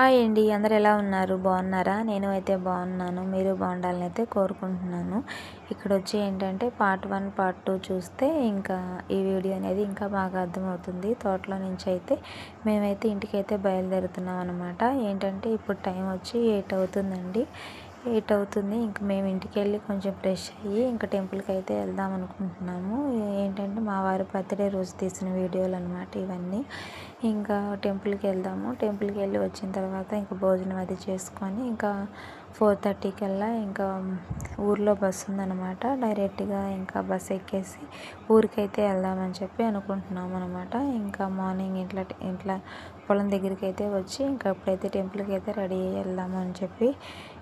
Hi అండి అందరు ఎలా ఉన్నారు? బాగున్నారా? నేను అయితే బాగున్నాను. మీరు బాగుండాలని అయితే కోరుకుంటున్నాను. ఇక్కడ వచ్చి ఏంటంటే పార్ట్ వన్ పార్ట్ టూ చూస్తే ఇంకా ఈ వీడియో అనేది ఇంకా బాగా అర్థమవుతుంది. తోటలో నుంచి అయితే మేమైతే ఇంటికైతే బయలుదేరుతున్నాం అనమాట ఏంటంటే ఇప్పుడు టైం వచ్చి ఎయిట్ అవుతుందండి. ఎయిట్ అవుతుంది. ఇంక మేము ఇంటికి వెళ్ళి కొంచెం ఫ్రెష్ అయ్యి ఇంకా టెంపుల్కి అయితే వెళ్దాం అనుకుంటున్నాము. ఏంటంటే మా వారి బర్త్డే రోజు తీసిన వీడియోలు అనమాట ఇవన్నీ. ఇంకా టెంపుల్కి వెళ్దాము. టెంపుల్కి వెళ్ళి వచ్చిన తర్వాత ఇంకా భోజనం అది చేసుకొని ఇంకా ఫోర్ థర్టీ కల్లా ఇంకా ఊర్లో బస్సు ఉందన్నమాట. డైరెక్ట్గా ఇంకా బస్ ఎక్కేసి ఊరికైతే వెళ్దామని చెప్పి అనుకుంటున్నాం అనమాట ఇంకా మార్నింగ్ ఇంట్లో ఇంట్లో పొలం దగ్గరికి అయితే వచ్చి ఇంకా అప్పుడైతే టెంపుల్కి అయితే రెడీ అయ్యి వెళ్దాము అని చెప్పి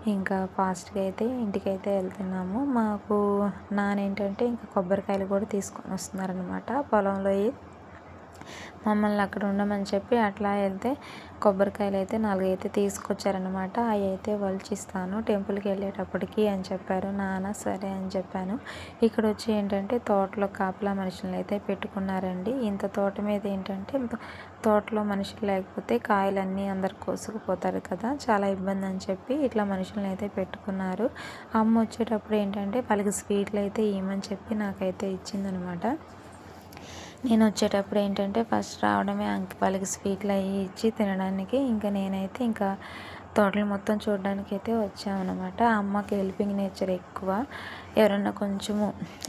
ఇంకా ఫాస్ట్గా అయితే ఇంటికైతే వెళ్తున్నాము. మాకు నానేంటంటే ఇంకా కొబ్బరికాయలు కూడా తీసుకొని వస్తున్నారనమాట పొలంలో మమ్మల్ని అక్కడ ఉండమని చెప్పి అట్లా వెళ్తే కొబ్బరికాయలు అయితే నాలుగైతే తీసుకొచ్చారనమాట అవి అయితే వలిచిస్తాను. టెంపుల్కి వెళ్ళేటప్పటికి అని చెప్పారు. నాన్న సరే అని చెప్పాను. ఇక్కడ వచ్చి ఏంటంటే తోటలో కాపలా మనుషులను అయితే పెట్టుకున్నారండి. ఇంత తోట మీద ఏంటంటే తోటలో మనుషులు లేకపోతే కాయలన్నీ అందరు కోసుకుపోతారు కదా. చాలా ఇబ్బంది అని చెప్పి ఇట్లా మనుషులను అయితే పెట్టుకున్నారు. అమ్మ వచ్చేటప్పుడు ఏంటంటే వాళ్ళకి స్వీట్లు అయితే ఇవ్వమని చెప్పి నాకైతే ఇచ్చిందనమాట నేను వచ్చేటప్పుడు ఏంటంటే ఫస్ట్ రావడమే వాళ్ళకి స్వీట్లు అవి ఇచ్చి తినడానికి. ఇంకా నేనైతే ఇంకా తోటలు మొత్తం చూడడానికి అయితే వచ్చామన్నమాట అమ్మకి హెల్పింగ్ నేచర్ ఎక్కువ. ఎవరన్నా కొంచెము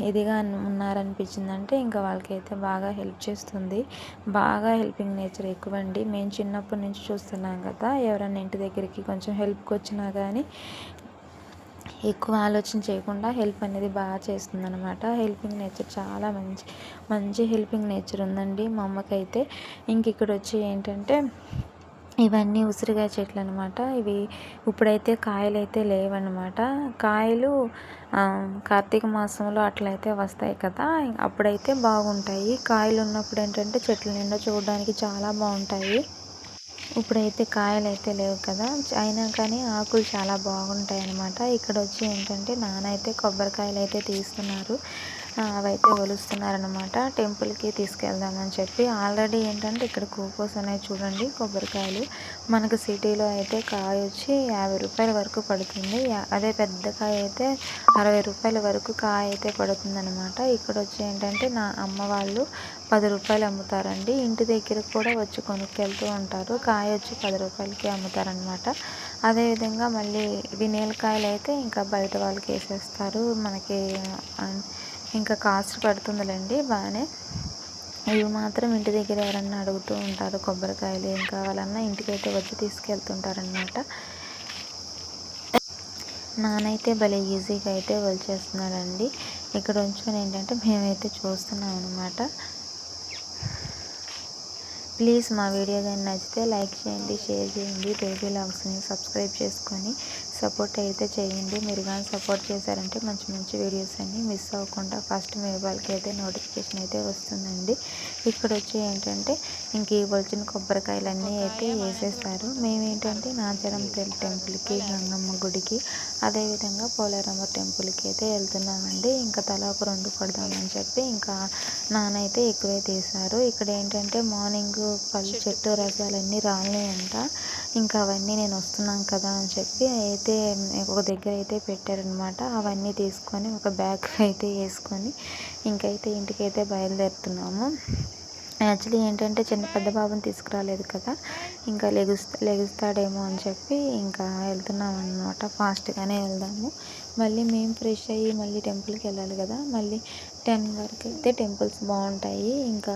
ఇదిగా ఉన్నారనిపించిందంటే ఇంకా వాళ్ళకైతే బాగా హెల్ప్ చేస్తుంది. బాగా హెల్పింగ్ నేచర్ ఎక్కువ అండి మేము చిన్నప్పటి నుంచి చూస్తున్నాం కదా ఎవరన్నా ఇంటి దగ్గరికి కొంచెం హెల్ప్కి వచ్చినా కానీ ఎక్కువ ఆలోచన చేయకుండా హెల్ప్ అనేది బాగా చేస్తుంది అనమాట హెల్పింగ్ నేచర్ చాలా మంచి మంచి హెల్పింగ్ నేచర్ ఉందండి మా అమ్మకైతే. ఇంక ఇక్కడ వచ్చి ఏంటంటే ఇవన్నీ ఉసిరికాయ చెట్లు అనమాట ఇవి ఇప్పుడైతే కాయలు అయితే లేవన్నమాట. కాయలు కార్తీక మాసంలో అట్లయితే వస్తాయి కదా అప్పుడైతే బాగుంటాయి. కాయలు ఉన్నప్పుడు ఏంటంటే చెట్ల నిండా చూడడానికి చాలా బాగుంటాయి. ఇప్పుడైతే కాయలు అయితే లేవు కదా. అయినా కానీ ఆకులు చాలా బాగుంటాయి అన్నమాట ఇక్కడ వచ్చి ఏంటంటే నాన్న అయితే కొబ్బరికాయలు అయితే తీస్తున్నారు. అవైతే ఒలుస్తున్నారనమాట టెంపుల్కి తీసుకెళ్దామని చెప్పి. ఆల్రెడీ ఏంటంటే ఇక్కడ కోకోస్ అనేవి చూడండి కొబ్బరికాయలు. మనకు సిటీలో అయితే కాయ వచ్చి యాభై రూపాయల వరకు పడుతుంది. అదే పెద్ద కాయ అయితే అరవై రూపాయల వరకు కాయ అయితే పడుతుందనమాట ఇక్కడ వచ్చి ఏంటంటే నా అమ్మ వాళ్ళు పది రూపాయలు అమ్ముతారండి. ఇంటి దగ్గర కూడా వచ్చి కొనుక్కెళ్తూ ఉంటారు. కాయ వచ్చి పది రూపాయలకి అమ్ముతారనమాట అదేవిధంగా మళ్ళీ వినేలకాయలు అయితే ఇంకా బయట వాళ్ళకి వేసేస్తారు. మనకి ఇంకా కాస్ట్ పడుతుందిలేండి బాగానే. ఇవి మాత్రం ఇంటి దగ్గర ఎవరన్నా అడుగుతూ ఉంటారు కొబ్బరికాయలు ఏం కావాలన్నా ఇంటికైతే వచ్చి తీసుకెళ్తుంటారనమాట. నానైతే భలే ఈజీగా అయితే వచ్చేస్తున్నాడండి ఇక్కడ ఉంచుకొని ఏంటంటే మేమైతే చూస్తున్నాం అనమాట ప్లీజ్ మా వీడియో కానీ నచ్చితే లైక్ చేయండి షేర్ చేయండి బేబీ లాగ్స్ని సబ్స్క్రైబ్ చేసుకొని సపోర్ట్ అయితే చేయండి. మీరు కానీ సపోర్ట్ చేశారంటే మంచి మంచి వీడియోస్ అన్నీ మిస్ అవ్వకుండా ఫస్ట్ మీ అయితే నోటిఫికేషన్ అయితే వస్తుందండి. ఇక్కడ వచ్చి ఏంటంటే ఇంక ఈ వచ్చిన కొబ్బరికాయలన్నీ అయితే వేసేస్తారు. మేమేంటంటే నాచరం టెంపుల్కి గంగమ్మ గుడికి అదేవిధంగా పోలేరమ్మ టెంపుల్కి అయితే వెళ్తున్నామండి. ఇంకా తలా ఒక రెండు కొడదామని చెప్పి ఇంకా నానైతే ఎక్కువే తీశారు. ఇక్కడ ఏంటంటే మార్నింగ్ పళ్ళు చెట్టు రసాలన్నీ రాలేదంట ఇంకా అవన్నీ నేను వస్తున్నాను కదా అని చెప్పి అయితే అయితే ఒక దగ్గర అయితే పెట్టారనమాట. అవన్నీ తీసుకొని ఒక బ్యాగ్ అయితే వేసుకొని ఇంకైతే ఇంటికైతే బయలుదేరుతున్నాము. యాక్చువల్లీ ఏంటంటే చిన్న పెద్ద బాబుని తీసుకురాలేదు కదా. ఇంకా లెగుస్తా లెగుస్తాడేమో అని చెప్పి ఇంకా వెళ్తున్నాం అనమాట ఫాస్ట్గానే వెళ్దాము. మళ్ళీ మేము ఫ్రెష్ అయ్యి మళ్ళీ టెంపుల్కి వెళ్ళాలి కదా. మళ్ళీ టెన్ వరకు అయితే టెంపుల్స్ బాగుంటాయి. ఇంకా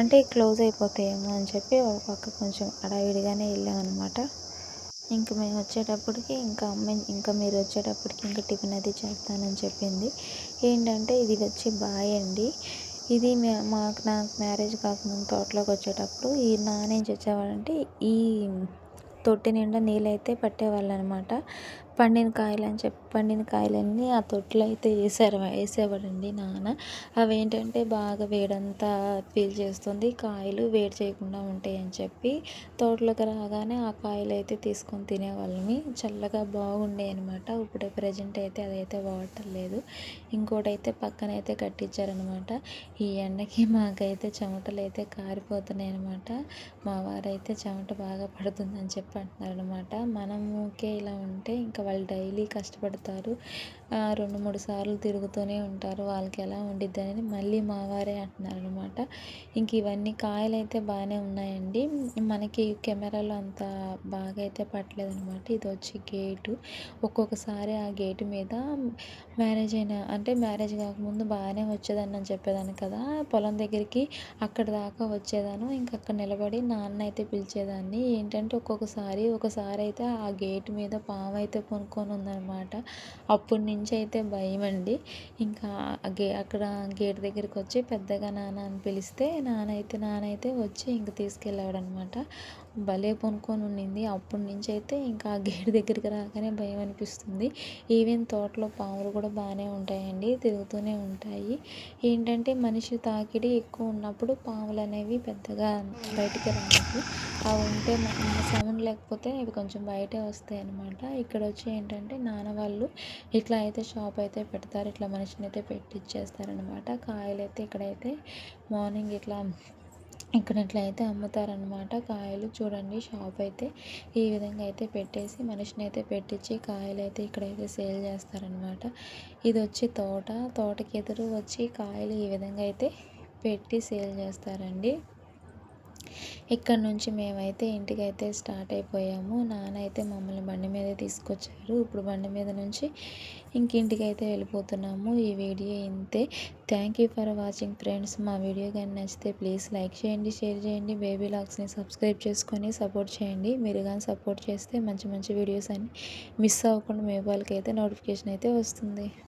అంటే క్లోజ్ అయిపోతాయేమో అని చెప్పి ఒక పక్క కొంచెం అడావిడిగానే వెళ్ళామన్నమాట ఇంకా మేము వచ్చేటప్పటికి ఇంకా అమ్మ ఇంకా మీరు వచ్చేటప్పటికి ఇంకా టిఫిన్ అది చేస్తానని చెప్పింది. ఏంటంటే ఇది వచ్చి బాయ్ అండి. ఇది మాకు నాకు మ్యారేజ్ కాకముందు తోటలోకి వచ్చేటప్పుడు ఈ నాన్న ఏం చేసేవాడంటే ఈ తొట్టి నిండా నీళ్ళైతే పట్టేవాళ్ళు అనమాట పండిన కాయలు అని చెప్పి పండిన కాయలన్నీ ఆ తొట్టులో అయితే వేసారు వేసేవాడండి నాన్న. అవి ఏంటంటే బాగా వేడంతా ఫీల్ చేస్తుంది కాయలు వేడి చేయకుండా ఉంటాయి అని చెప్పి తోటలోకి రాగానే ఆ కాయలు అయితే తీసుకొని తినేవాళ్ళమి. చల్లగా బాగుండే అనమాట ఇప్పుడు ప్రజెంట్ అయితే అదైతే వాటర్ లేదు ఇంకోటి అయితే పక్కన అయితే కట్టించారనమాట ఈ ఎండకి మాకైతే చెమటలు అయితే కారిపోతున్నాయి అనమాట మా వారైతే చెమట బాగా పడుతుందని చెప్పి అంటున్నారనమాట మనముకే ఇలా ఉంటే ఇంకా వాళ్ళు డైలీ కష్టపడతారు. రెండు మూడు సార్లు తిరుగుతూనే ఉంటారు. వాళ్ళకి ఎలా ఉండిద్దని మళ్ళీ మా వారే అంటున్నారు అనమాట ఇంక ఇవన్నీ కాయలు అయితే బాగానే ఉన్నాయండి. మనకి కెమెరాలో అంత బాగా అయితే పట్టలేదు అనమాట ఇది వచ్చి గేటు. ఒక్కొక్కసారి ఆ గేటు మీద మ్యారేజ్ అయిన అంటే మ్యారేజ్ కాకముందు బాగానే వచ్చేదాన్ని అని చెప్పేదాన్ని కదా. పొలం దగ్గరికి అక్కడ దాకా వచ్చేదాను. ఇంకా అక్కడ నిలబడి నాన్న అయితే పిలిచేదాన్ని. ఏంటంటే ఒక్కొక్కసారి ఒకసారి అయితే ఆ గేట్ మీద పాము అయితే కొనుక్కొని ఉందన్నమాట అప్పటి నుంచి అయితే భయం అండి ఇంకా గే అక్కడ గేట్ దగ్గరికి వచ్చి పెద్దగా నాన్న అని పిలిస్తే నాన్న అయితే నాన్న అయితే వచ్చి ఇంక తీసుకెళ్ళాడనమాట భలే కొనుక్కొని ఉండింది. అప్పటి నుంచి అయితే ఇంకా ఆ గేట్ దగ్గరికి రాగానే భయం అనిపిస్తుంది. ఈవెన్ తోటలో పాములు కూడా బాగానే ఉంటాయండి తిరుగుతూనే ఉంటాయి. ఏంటంటే మనిషి తాకిడి ఎక్కువ ఉన్నప్పుడు పాములు అనేవి పెద్దగా బయటికి రావు. అవి ఉంటే సౌండ్ లేకపోతే ఇవి కొంచెం బయటే వస్తాయి అనమాట ఇక్కడ వచ్చి ఏంటంటే నాన్న వాళ్ళు ఇట్లా అయితే షాప్ అయితే పెడతారు ఇట్లా మనిషిని అయితే పెట్టి ఇచ్చేస్తారనమాట కాయలు అయితే ఇక్కడైతే మార్నింగ్ ఇట్లా ఇక్కడ ఇట్లా అయితే అమ్ముతారనమాట కాయలు. చూడండి షాప్ అయితే ఈ విధంగా అయితే పెట్టేసి మనిషిని అయితే పెట్టించి కాయలు అయితే ఇక్కడైతే సేల్ చేస్తారనమాట ఇది వచ్చి తోట. తోటకి ఎదురు వచ్చి కాయలు ఈ విధంగా అయితే పెట్టి సేల్ చేస్తారండి. ఇక్కడ నుంచి మేమైతే ఇంటికైతే స్టార్ట్ అయిపోయాము. నాన్న అయితే మమ్మల్ని బండి మీద తీసుకొచ్చారు. ఇప్పుడు బండి మీద నుంచి ఇంకింటికి అయితే వెళ్ళిపోతున్నాము. ఈ వీడియో ఇంతే. Thank you for watching friends మా వీడియో కానీ నచ్చితే ప్లీజ్ లైక్ చేయండి షేర్ చేయండి బేబీ లాగ్స్ని సబ్స్క్రైబ్ చేసుకొని సపోర్ట్ చేయండి. మీరు కానీ సపోర్ట్ చేస్తే మంచి మంచి వీడియోస్ అన్ని మిస్ అవ్వకుండా మీ వాళ్ళకి అయితే నోటిఫికేషన్ అయితే వస్తుంది.